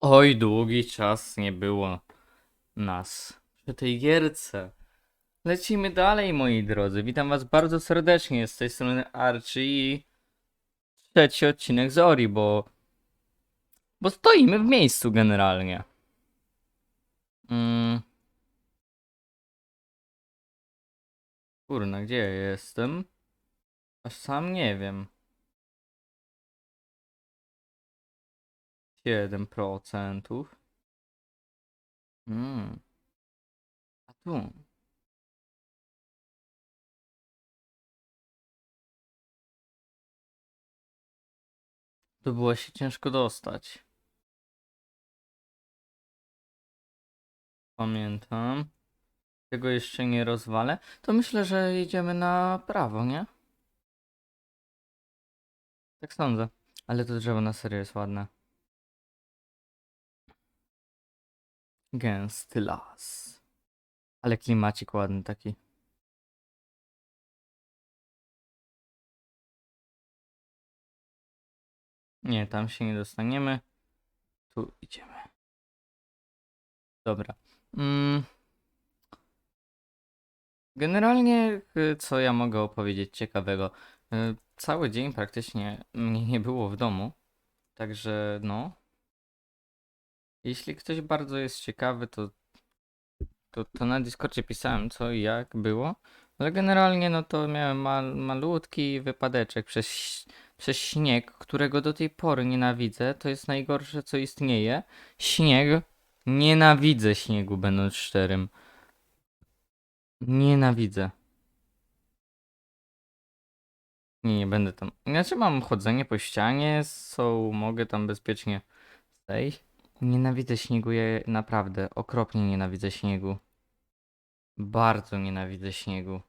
Oj, długi czas nie było nas przy tej gierce. Lecimy dalej, moi drodzy. Witam was bardzo serdecznie z tej strony Archie i trzeci odcinek z Ori, bo bo stoimy w miejscu generalnie. Mm. Kurna, gdzie ja jestem? Aż sam nie wiem. 7%. Mm. A tu. To było się ciężko dostać. Pamiętam. Tego jeszcze nie rozwalę. To myślę, że jedziemy na prawo, nie? Tak sądzę. Ale to drzewo na serio jest ładne. Gęsty las. Ale klimacik ładny taki. Nie, tam się nie dostaniemy. Tu idziemy. Dobra. Mm. Generalnie, y, co ja mogę opowiedzieć ciekawego? Y, Cały dzień praktycznie mnie nie było w domu. Także no. Jeśli ktoś bardzo jest ciekawy, to, to, to na Discordzie pisałem co i jak było. Ale generalnie no to miałem mal, malutki wypadeczek przez, przez śnieg, którego do tej pory nienawidzę. To jest najgorsze co istnieje. Śnieg. Nienawidzę śniegu, będąc szczerym. Nienawidzę. Nie, nie będę tam. Znaczy mam chodzenie po ścianie, so mogę tam bezpiecznie zejść. Nienawidzę śniegu, ja naprawdę okropnie nienawidzę śniegu. Bardzo nienawidzę śniegu.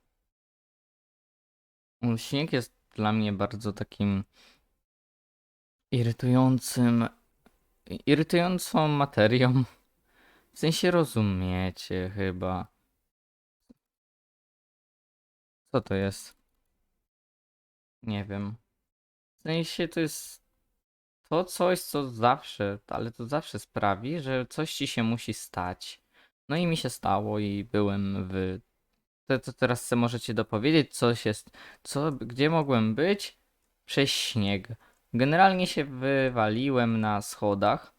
Mm, Śnieg jest dla mnie bardzo takim irytującym, irytującą materią. W sensie rozumiecie chyba. Co to jest? Nie wiem. W sensie to jest to coś, co zawsze, ale to zawsze sprawi, że coś ci się musi stać. No i mi się stało i byłem w... To, to teraz sobie możecie dopowiedzieć, coś jest... Co, gdzie mogłem być? Przez śnieg. Generalnie się wywaliłem na schodach.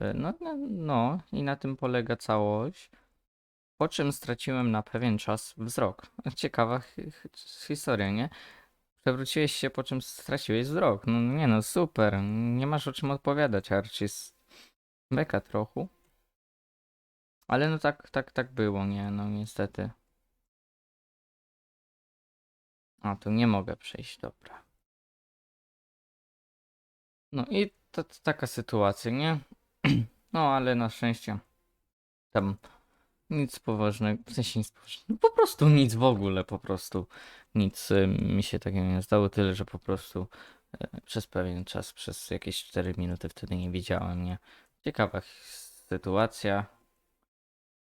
E, No, no, no i na tym polega całość. Po czym straciłem na pewien czas wzrok. Ciekawa hi- historia, nie? Przewróciłeś się, po czym straciłeś wzrok. No nie no, super. Nie masz o czym odpowiadać, Archie. S- Beka trochę. Ale no tak, tak, tak było, nie? No niestety. A, tu nie mogę przejść, dobra. No i to, to taka sytuacja, nie? No ale na szczęście tam nic poważnego, w sensie nic poważnego, no, po prostu nic w ogóle, po prostu nic y, mi się takiego nie zdało, tyle, że po prostu e, przez pewien czas, przez jakieś 4 minuty wtedy nie widziałem, nie? Ciekawa sytuacja.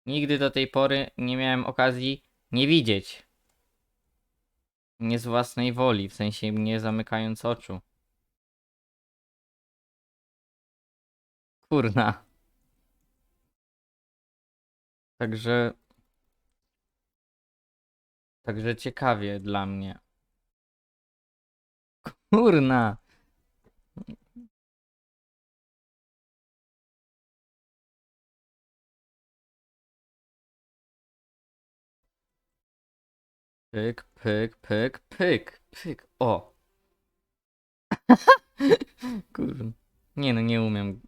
Nigdy do tej pory nie miałem okazji nie widzieć. Nie z własnej woli, w sensie nie zamykając oczu. Kurna. Także. Także ciekawie dla mnie. Kurna. Pyk, pyk, pyk, pyk, pyk. O. Kurna. Nie no, nie umiem.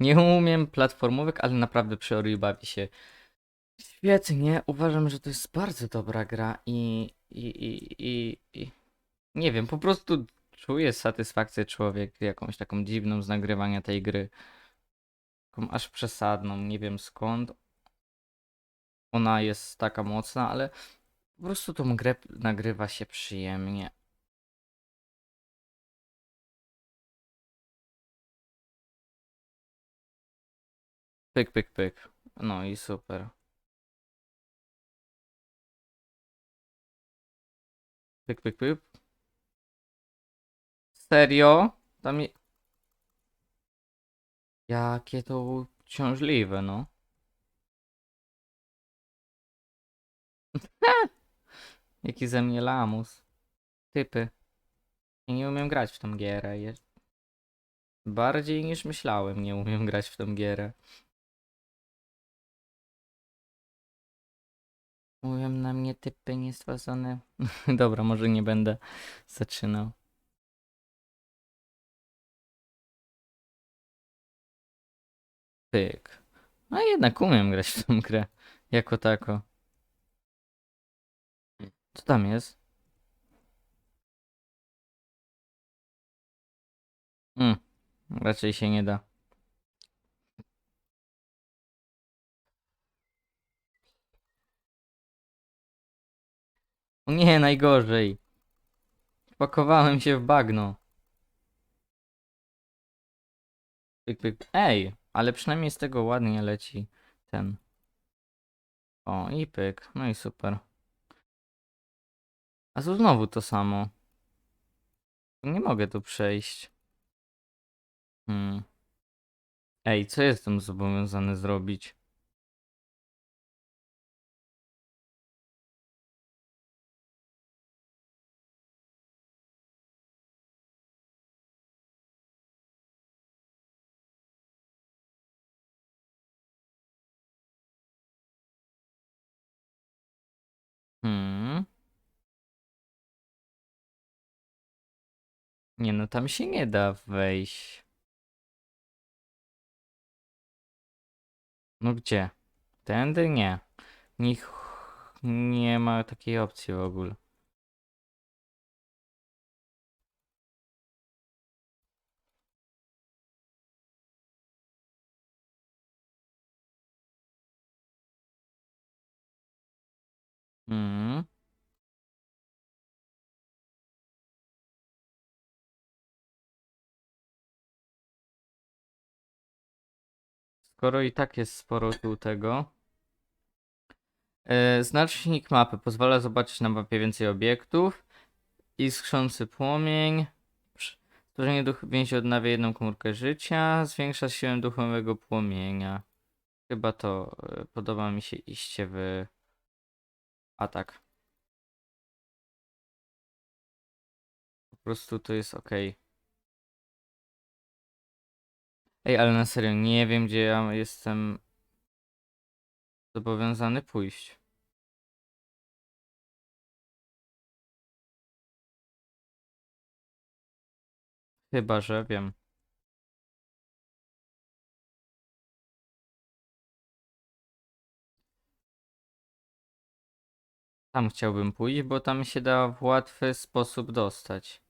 Nie umiem platformówek, ale naprawdę przy Ori bawi się świetnie. Uważam, że to jest bardzo dobra gra i, i, i, i, i nie wiem, po prostu czuję satysfakcję człowiek jakąś taką dziwną z nagrywania tej gry. Taką aż przesadną, nie wiem skąd ona jest taka mocna, ale po prostu tą grę nagrywa się przyjemnie. Pyk, pyk, pyk. No i super. Pyk, pyk, pyk. Serio? Tam je... Jakie to uciążliwe, no. Jaki ze mnie lamus. Typy. Ja nie umiem grać w tą gierę. Bardziej niż myślałem, nie umiem grać w tą gierę. Mówią na mnie typy niestworzone. Dobra, może nie będę zaczynał. Pyk. A jednak umiem grać w tą grę. Jako tako. Co tam jest? Mm, raczej się nie da. O nie, najgorzej. Wpakowałem się w bagno. Pyk, pyk. Ej, ale przynajmniej z tego ładnie leci ten. O, i pyk. No i super. A tu znowu to samo. Nie mogę tu przejść. Hmm. Ej, co jestem zobowiązany zrobić? Nie no, tam się nie da wejść. No gdzie? Tędy nie. Nich nie ma takiej opcji w ogóle. Hmm. Skoro i tak jest sporo tu tego. E, Znacznik mapy pozwala zobaczyć na mapie więcej obiektów. Iskrzący płomień. Stworzenie duchu więzi odnawia jedną komórkę życia. Zwiększa siłę duchowego płomienia. Chyba to e, podoba mi się iście w atak. Po prostu to jest ok. Ej, ale na serio, nie wiem gdzie ja jestem zobowiązany pójść. Chyba, że wiem. Tam chciałbym pójść, bo tam się da w łatwy sposób dostać.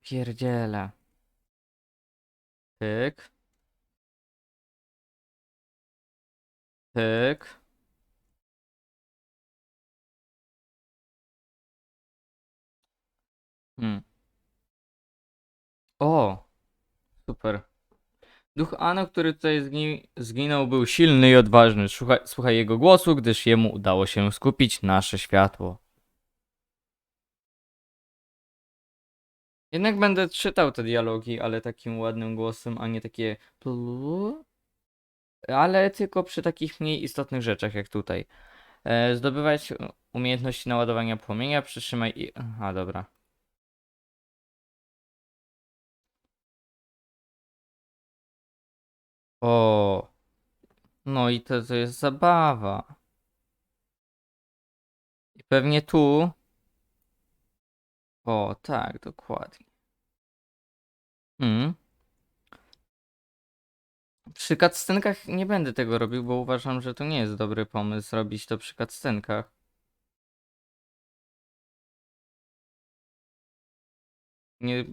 Ja pierdzielę. Pyk. Pyk. Hmm. O! Super. Duch Ano, który tutaj zgi zginął, był silny i odważny. Słuchaj, słuchaj jego głosu, gdyż jemu udało się skupić nasze światło. Jednak będę czytał te dialogi, ale takim ładnym głosem, a nie takie. Ale tylko przy takich mniej istotnych rzeczach jak tutaj. E, zdobywać umiejętności naładowania płomienia, przytrzymaj i. A dobra. O. No i to, to jest zabawa. I pewnie tu. O, tak, dokładnie. Mm. Przy cutscenkach nie będę tego robił, bo uważam, że to nie jest dobry pomysł robić to przy cutscenkach. Nie.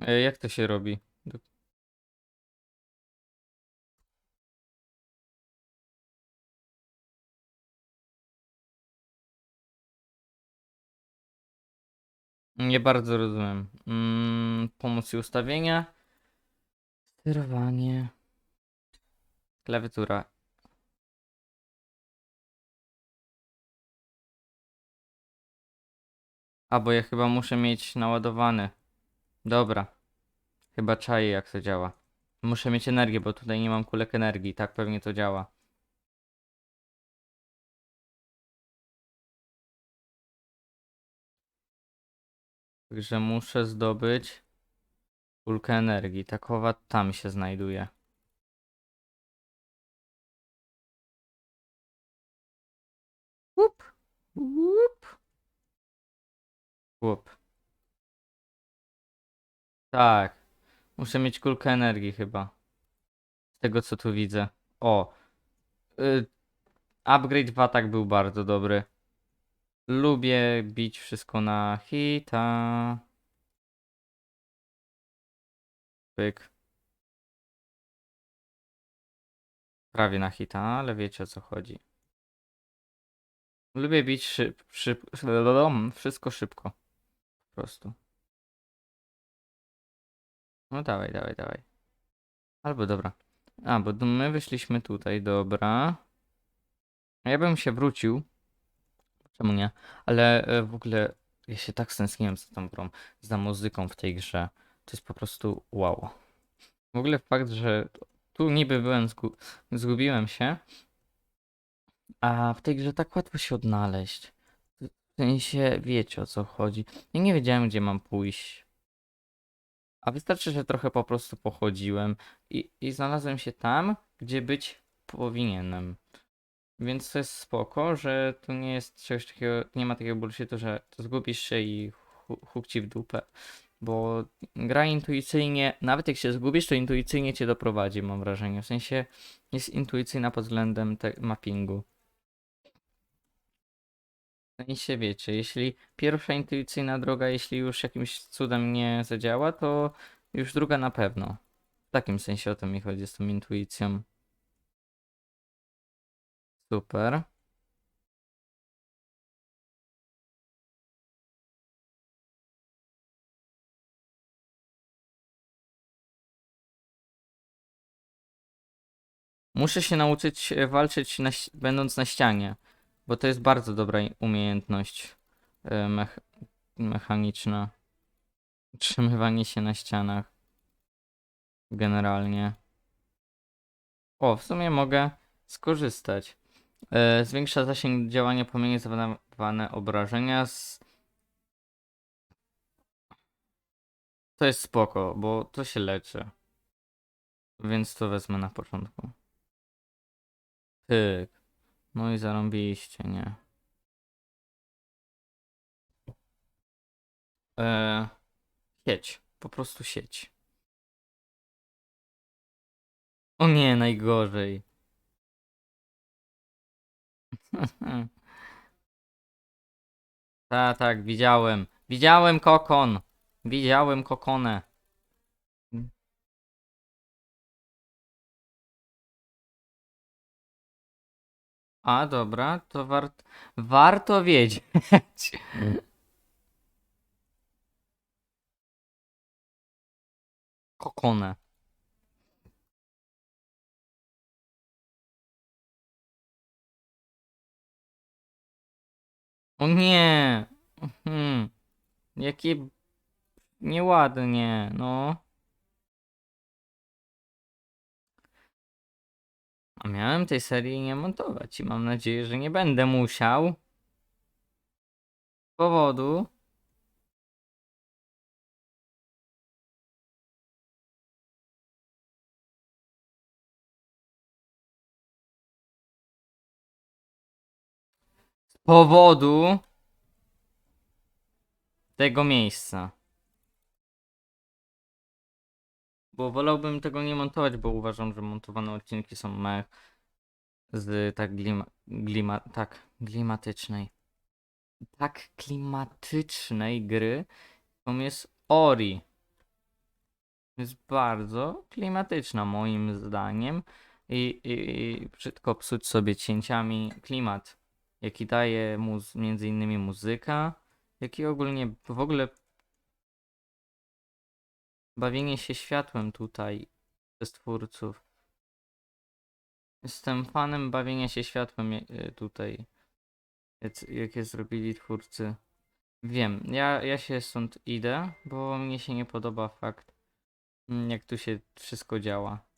E, Jak to się robi? Nie bardzo rozumiem. Mm, pomoc i ustawienia. Sterowanie. Klawiatura. A, bo ja chyba muszę mieć naładowany. Dobra. Chyba czaję jak to działa. Muszę mieć energię, bo tutaj nie mam kulek energii. Tak pewnie to działa. Także muszę zdobyć kulkę energii. Takowa tam się znajduje. Łup, łup. Łup. Tak. Muszę mieć kulkę energii chyba. Z tego co tu widzę. O. Y, upgrade w atak był bardzo dobry. Lubię bić wszystko na hita. Pyk. Prawie na hita, ale wiecie o co chodzi. Lubię bić szyb, szyb, wszystko szybko. Po prostu. No dawaj, dawaj, dawaj. Albo dobra. A, bo my wyszliśmy tutaj, dobra. Ja bym się wrócił. Czemu nie? Ale e, w ogóle ja się tak stęskniłem za tą grą, za muzyką w tej grze. To jest po prostu wow. W ogóle fakt, że tu niby byłem, zgu zgubiłem się, a w tej grze tak łatwo się odnaleźć. W sensie wiecie o co chodzi. Ja nie wiedziałem gdzie mam pójść. A wystarczy, że trochę po prostu pochodziłem i, i znalazłem się tam, gdzie być powinienem. Więc to jest spoko, że tu nie jest czegoś takiego, nie ma takiego bullshitu, że to zgubisz się i hu- huk ci w dupę. Bo gra intuicyjnie, nawet jak się zgubisz, to intuicyjnie cię doprowadzi, mam wrażenie. W sensie jest intuicyjna pod względem mappingu. W sensie wiecie, jeśli pierwsza intuicyjna droga, jeśli już jakimś cudem nie zadziała, to już druga na pewno. W takim sensie o to mi chodzi z tą intuicją. Super. Muszę się nauczyć e, walczyć na, będąc na ścianie, bo to jest bardzo dobra umiejętność e, mech mechaniczna. Utrzymywanie się na ścianach. Generalnie. O, w sumie mogę skorzystać. E, zwiększa zasięg działania pomiędzy zadawane obrażenia. Z... To jest spoko, bo to się leczy. Więc to wezmę na początku. Tyk. No i zarąbiliście, nie? Eee, sieć. Po prostu sieć. O nie, najgorzej. Tak, tak, widziałem. Widziałem kokon. Widziałem kokonę. A, dobra, to wart... warto wiedzieć. Kokonę. O nie! Hmm. Jakie nieładnie, no. A miałem tej serii nie montować i mam nadzieję, że nie będę musiał. Z powodu. Powodu tego miejsca. Bo wolałbym tego nie montować, bo uważam, że montowane odcinki są mech z tak glima, glima, tak klimatycznej. Tak klimatycznej gry, jaką jest Ori. Jest bardzo klimatyczna moim zdaniem i, i, i brzydko psuć sobie cięciami klimat, jaki daje muz, między innymi muzyka, jaki ogólnie w ogóle bawienie się światłem tutaj przez twórców. Jestem fanem bawienia się światłem y, tutaj, jakie zrobili twórcy. Wiem, ja, ja się stąd idę, bo mnie się nie podoba fakt, mm, jak tu się wszystko działa.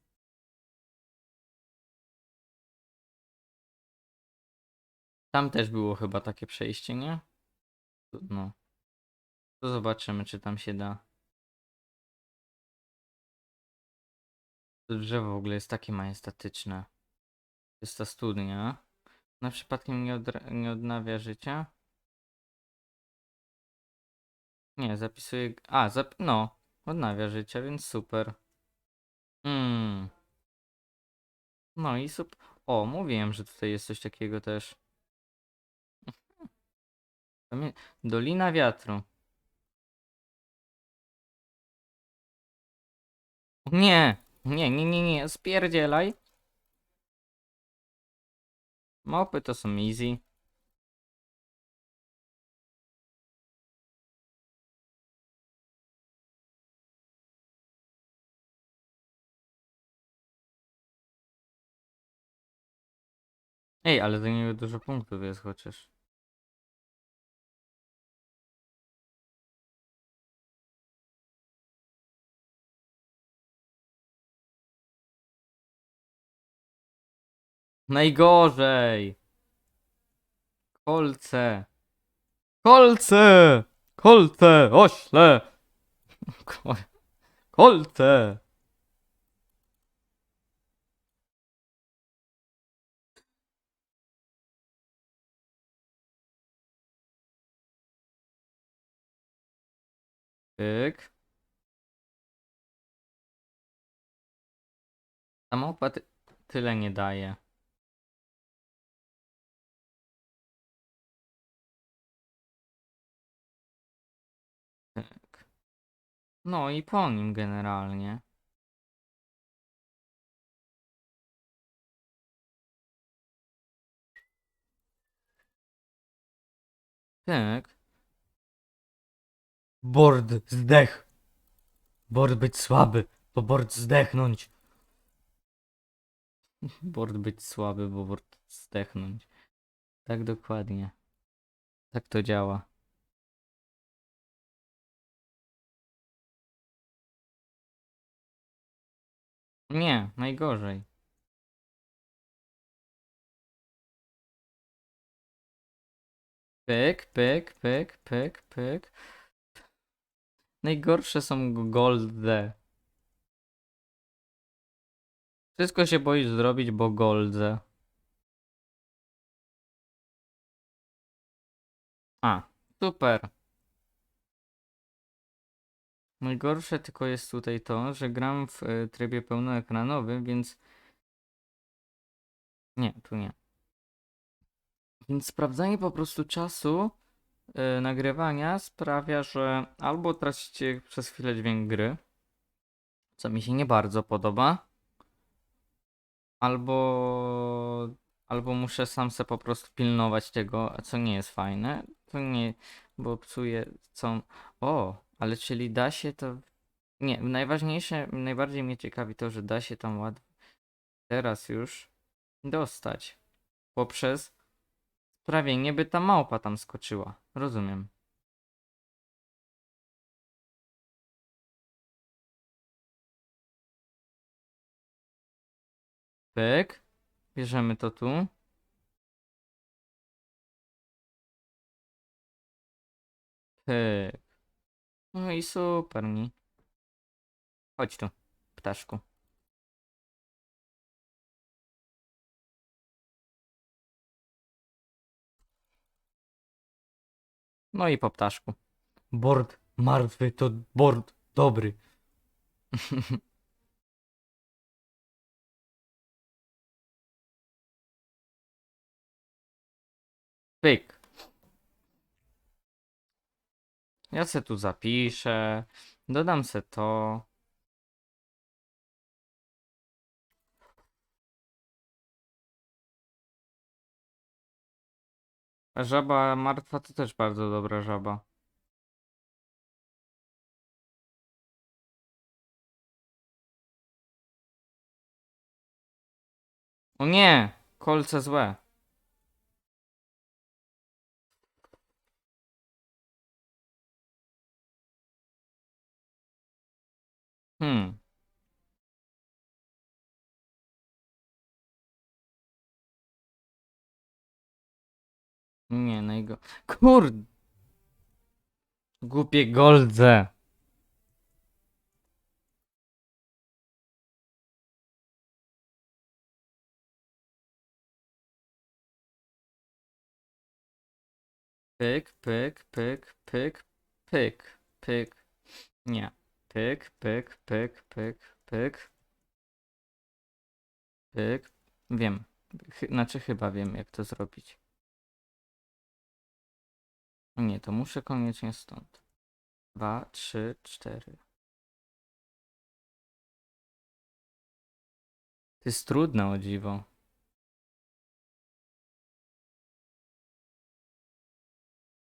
Tam też było chyba takie przejście, nie? No. To zobaczymy, czy tam się da. To drzewo w ogóle jest takie majestatyczne. To jest ta studnia. Na przypadkiem nie, nie odnawia życia? Nie, zapisuje. A, zap... no. Odnawia życia, więc super. Mm. No i super. O, mówiłem, że tutaj jest coś takiego też. Dolina wiatru. Nie, nie, nie, nie, nie, spierdzielaj. Mopy to są easy. Ej, ale do niego dużo punktów jest chociaż. Najgorzej! Kolce! Kolce! Kolce! Ośle! Ko- Kolce! Pyk. Ta tyle nie daje. No i po nim generalnie. Tak. Board zdech. Board być słaby, bo board zdechnąć. Board być słaby, bo board zdechnąć. Tak dokładnie. Tak to działa. Nie, najgorzej. Pyk, pyk, pyk, pyk, pyk. Najgorsze są golde. Wszystko się boisz zrobić, bo goldze. A, super. Najgorsze tylko jest tutaj to, że gram w y, trybie pełnoekranowym, więc... Nie, tu nie. Więc sprawdzanie po prostu czasu y, nagrywania sprawia, że albo tracicie przez chwilę dźwięk gry, co mi się nie bardzo podoba, albo, albo muszę sam se po prostu pilnować tego, co nie jest fajne. To nie, bo psuje co. O, ale czyli da się to. Nie, najważniejsze, najbardziej mnie ciekawi to, że da się tam łatwo teraz już dostać poprzez sprawienie, by ta małpa tam skoczyła. Rozumiem. Pyk. Bierzemy to tu. Pyk. No i super, nie? Chodź tu, ptaszku. No i po ptaszku. Bord martwy to bord dobry. Pyk. Ja se tu zapiszę. Dodam se to. Żaba martwa to też bardzo dobra żaba. O nie! Kolce złe. Hmm. Nie, najgo... Kur... Głupie goldze. Pyk, pyk, pyk, pyk, pyk, pyk. Nie. Pyk, pyk, pyk, pyk, pyk. Pyk. Wiem. Znaczy chyba wiem jak to zrobić. O Nie, to muszę koniecznie stąd. Dwa, trzy, cztery. To jest trudne o dziwo.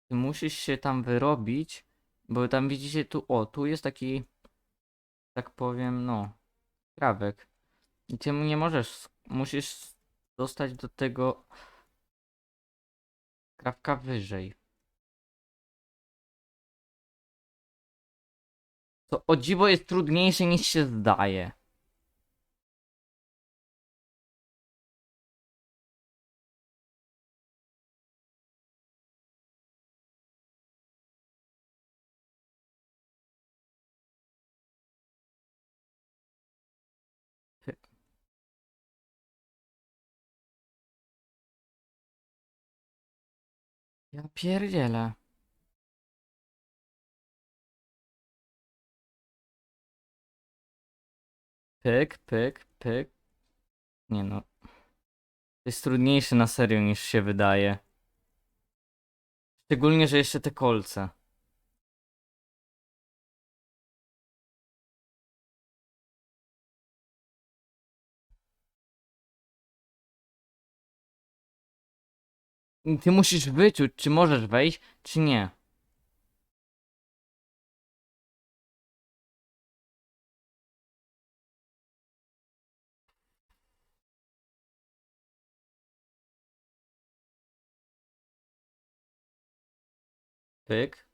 Ty musisz się tam wyrobić, bo tam widzicie tu, o, tu jest taki, tak powiem, no, krawek. I ty nie możesz, musisz dostać do tego krawka wyżej. To o dziwo jest trudniejsze niż się zdaje. Ja pierdzielę. Pyk, pyk, pyk. Nie no. Jest trudniejsze na serio niż się wydaje. Szczególnie, że jeszcze te kolce. Ty musisz wyczuć, czy możesz wejść, czy nie. Pyk.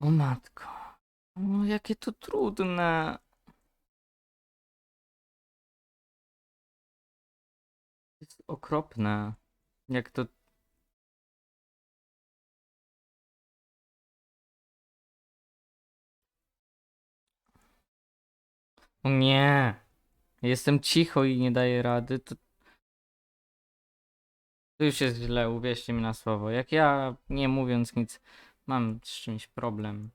O matko. O, jakie to trudne. Jest okropne. Jak to. O nie. Jestem cicho i nie daję rady. To, to już jest źle, uwierzcie mi na słowo. Jak ja, nie mówiąc nic, mam z czymś problem.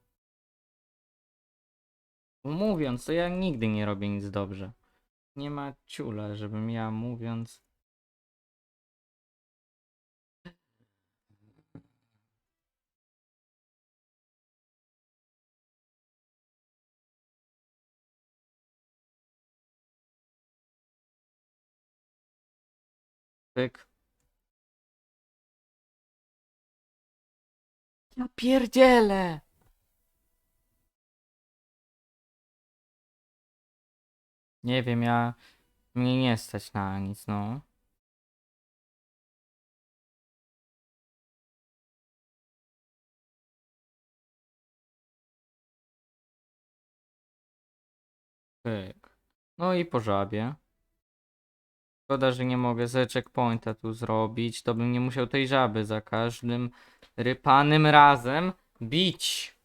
Mówiąc, to ja nigdy nie robię nic dobrze. Nie ma ciula, żebym ja mówiąc. Ja pierdzielę! Nie wiem, ja... Mnie nie stać na nic, no. Pyk. No i po żabie. Szkoda, że nie mogę ze checkpointa tu zrobić. To bym nie musiał tej żaby za każdym rypanym razem bić.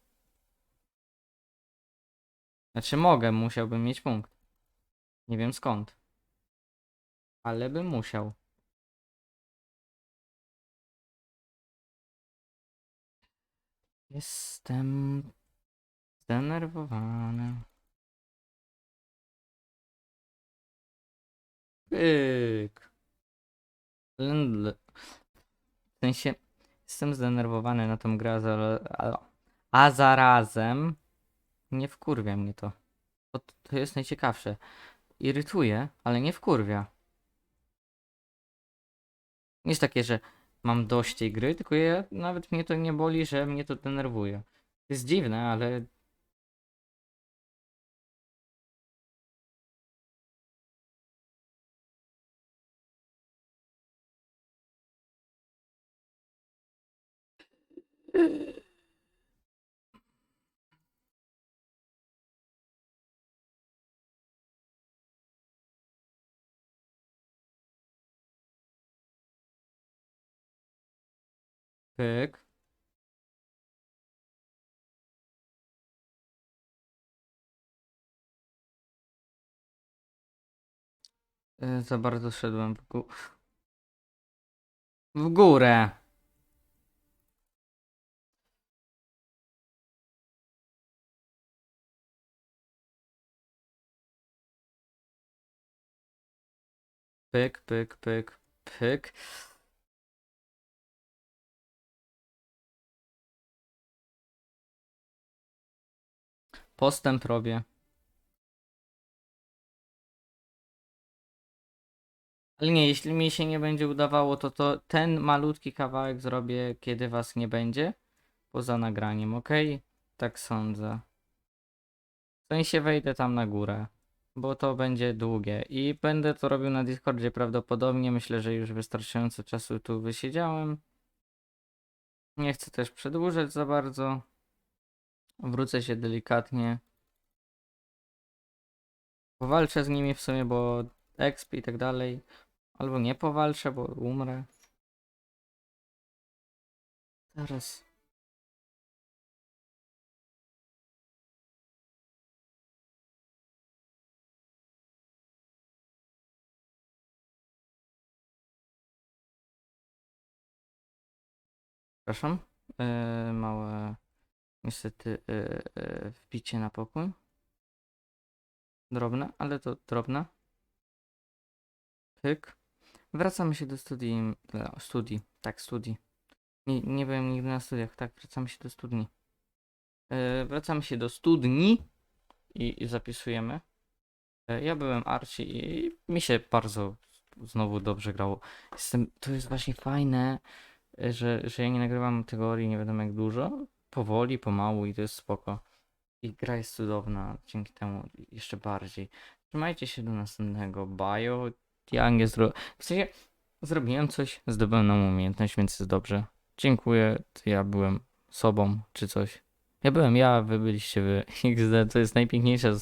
Znaczy mogę, musiałbym mieć punkt. Nie wiem skąd. Ale bym musiał. Jestem zdenerwowany. Pyk. W sensie jestem zdenerwowany na tą grę, a, za, a, a zarazem nie wkurwia mnie. To, to jest najciekawsze irytuje, ale nie wkurwia. Nie jest takie, że mam dość tej gry, tylko ja, nawet mnie to nie boli, że mnie to denerwuje. To jest dziwne, ale... Pyk. E, Za bardzo szedłem w górę. W górę. Pyk, pyk, pyk, pyk. Postęp robię. Ale nie, jeśli mi się nie będzie udawało, to, to ten malutki kawałek zrobię, kiedy was nie będzie. Poza nagraniem, ok? Tak sądzę. W sensie wejdę tam na górę, bo to będzie długie. I będę to robił na Discordzie prawdopodobnie. Myślę, że już wystarczająco czasu tu wysiedziałem. Nie chcę też przedłużać za bardzo. Wrócę się delikatnie. Powalczę z nimi w sumie, bo exp i tak dalej. Albo nie powalczę, bo umrę. Zaraz. Przepraszam. Yy, małe niestety yy, yy, wbicie na pokój. Drobne, ale to drobne. Pyk. Wracamy się do studii. e, Studii, tak, studii. Nie, nie byłem nigdy na studiach, tak, wracamy się do studni. E, wracamy się do studni i, i zapisujemy. E, ja byłem Archie i mi się bardzo znowu dobrze grało. Jestem, to jest właśnie fajne, że, że ja nie nagrywam teorii nie wiadomo jak dużo. Powoli, pomału i to jest spoko. I gra jest cudowna, dzięki temu jeszcze bardziej. Trzymajcie się do następnego bio. Nie zro... W sensie zrobiłem coś, zdobyłem nową umiejętność, więc jest dobrze. Dziękuję, ja byłem sobą, czy coś. Ja byłem ja, wy byliście wy. XD to jest najpiękniejsze